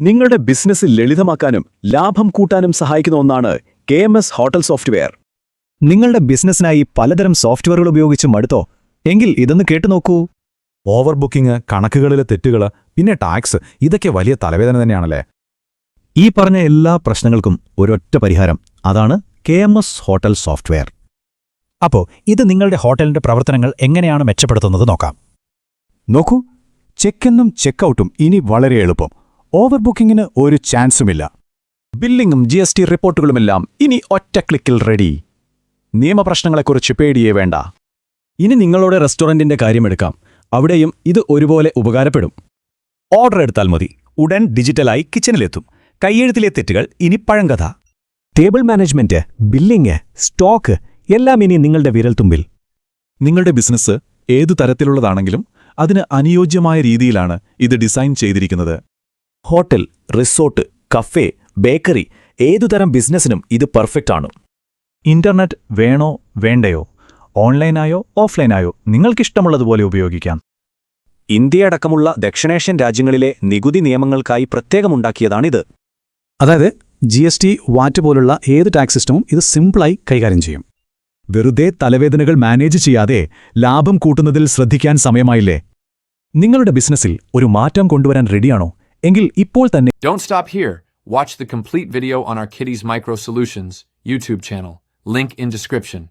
നിങ്ങളുടെ ബിസിനസ് ലളിതമാക്കാനും ലാഭം കൂട്ടാനും സഹായിക്കുന്ന ഒന്നാണ് K M S hotel software. നിങ്ങളുടെ ബിസിനസ്സിനായി പലതരം സോഫ്റ്റ്വെയറുകൾ ഉപയോഗിച്ച് മടുത്തോ? എങ്കിൽ ഇതൊന്ന് കേട്ടുനോക്കൂ ഓവർ ബുക്കിംഗ് കണക്കുകളിലെ തെറ്റുകൾ പിന്നെ ടാക്സ് ഇതൊക്കെ വലിയ തലവേദന തന്നെയാണല്ലേ? ഈ പറഞ്ഞ എല്ലാ പ്രശ്നങ്ങൾക്കും ഒരൊറ്റ പരിഹാരം അതാണ് K M S hotel software. അപ്പോൾ ഇത് നിങ്ങളുടെ ഹോട്ടലിന്റെ പ്രവർത്തനങ്ങൾ എങ്ങനെയാണ് മെച്ചപ്പെടുത്തുന്നത് നോക്കാം. നോക്കൂ ചെക്കിനും ചെക്കൗട്ടും ഇനി വളരെ എളുപ്പം. ഓവർ ബുക്കിംഗിന് ഒരു ചാൻസുമില്ല. ബില്ലിംഗും ജി എസ് ടി റിപ്പോർട്ടുകളുമെല്ലാം ഇനി ഒറ്റ ക്ലിക്കിൽ റെഡി. നിയമപ്രശ്നങ്ങളെക്കുറിച്ച് പേടിയേ വേണ്ട. ഇനി നിങ്ങളുടെ റെസ്റ്റോറന്റിന്റെ കാര്യമെടുക്കാം. അവിടെയും ഇത് ഒരുപോലെ ഉപകാരപ്പെടും. ഓർഡർ എടുത്താൽ മതി. ഉടൻ ഡിജിറ്റലായി കിച്ചണിലെത്തും. കൈയെഴുത്തിലെ തെറ്റുകൾ ഇനി പഴങ്കഥ. ടേബിൾ മാനേജ്മെന്റ് ബില്ലിംഗ് സ്റ്റോക്ക് എല്ലാം ഇനി നിങ്ങളുടെ വിരൽത്തുമ്പിൽ. നിങ്ങളുടെ ബിസിനസ് ഏതു തരത്തിലുള്ളതാണെങ്കിലും അതിന് അനുയോജ്യമായ രീതിയിലാണ് ഇത് ഡിസൈൻ ചെയ്തിരിക്കുന്നത്. ഹോട്ടൽ റിസോർട്ട് കഫേ ബേക്കറി ഏതുതരം ബിസിനസ്സിനും ഇത് പെർഫെക്റ്റ് ആണ്. ഇന്റർനെറ്റ് വേണോ വേണ്ടയോ? ഓൺലൈനായോ ഓഫ്ലൈനായോ? നിങ്ങൾക്കിഷ്ടമുള്ളതുപോലെ ഉപയോഗിക്കാം. ഇന്ത്യയടക്കമുള്ള ദക്ഷിണേഷ്യൻ രാജ്യങ്ങളിലെ നികുതി നിയമങ്ങൾക്കായി പ്രത്യേകമുണ്ടാക്കിയതാണിത്. അതായത് ജി എസ് ടി വാറ്റ് പോലുള്ള ഏത് ടാക്സ് സിസ്റ്റവും ഇത് സിമ്പിളായി കൈകാര്യം ചെയ്യും. വെറുതെ തലവേദനകൾ മാനേജ് ചെയ്യാതെ ലാഭം കൂട്ടുന്നതിൽ ശ്രദ്ധിക്കാൻ സമയമായില്ലേ? നിങ്ങളുടെ ബിസിനസ്സിൽ ഒരു മാറ്റം കൊണ്ടുവരാൻ റെഡിയാണോ എങ്കിൽ ഇപ്പോൾ തന്നെ Don't stop here. Watch the complete video on our Kitties Micro Solutions YouTube channel. Link in description.